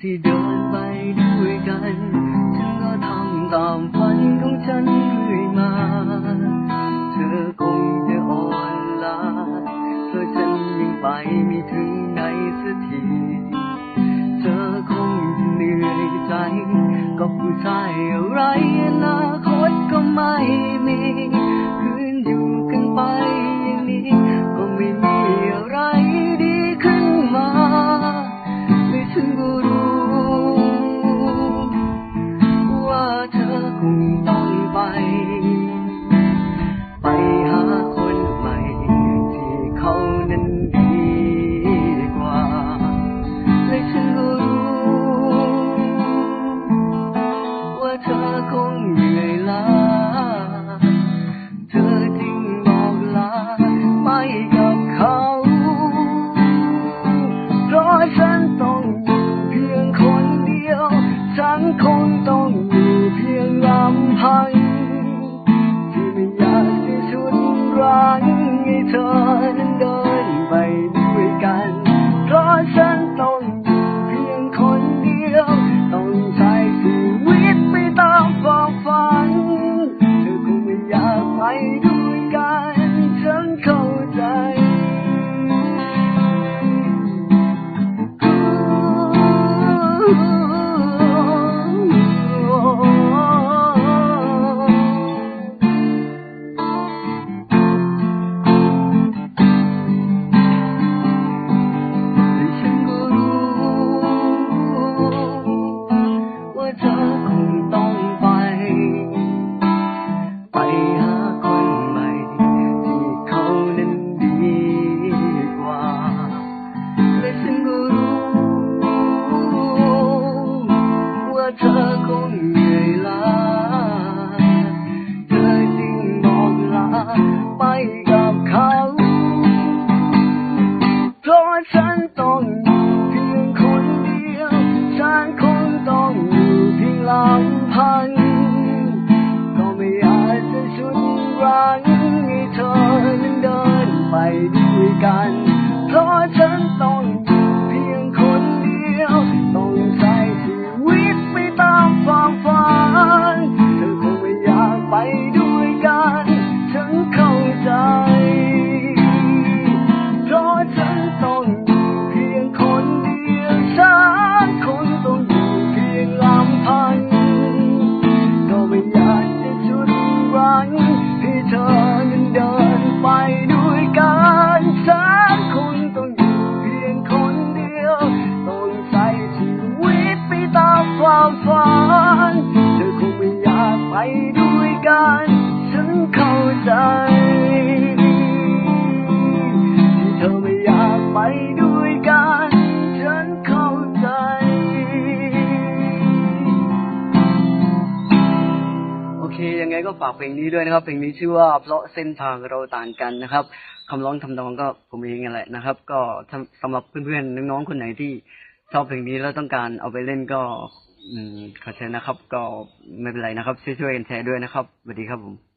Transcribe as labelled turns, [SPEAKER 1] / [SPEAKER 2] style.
[SPEAKER 1] ที่เดินไปด้วยกันเธอทำตามฝันของฉันเรื่อยมา เธอคงจะอ่อนล้าเพราะฉันยังไปไม่ถึงไหนสักทีเธอคงเหนื่อยใจกับผู้ชายอะไรอนาคตก็ไม่มี gun. ็ฝากเพลงนี้ด้วยนะครับ เพลงนี้ชื่อว่าเพราะเส้นทางเราต่างกันนะครับคำร้องทำนองก็ผมเองนั่แหละนะครับ ก็สำหรับเพื่อนๆน้องๆคนไหนที่ชอบเพลงนี้แล้วต้องการเอาไปเล่นก็ขอเชิญนะครับ ก็ไม่เป็นไรนะครับ ช่วยๆกันแชร์ด้วยนะครับสวัสดีครับผม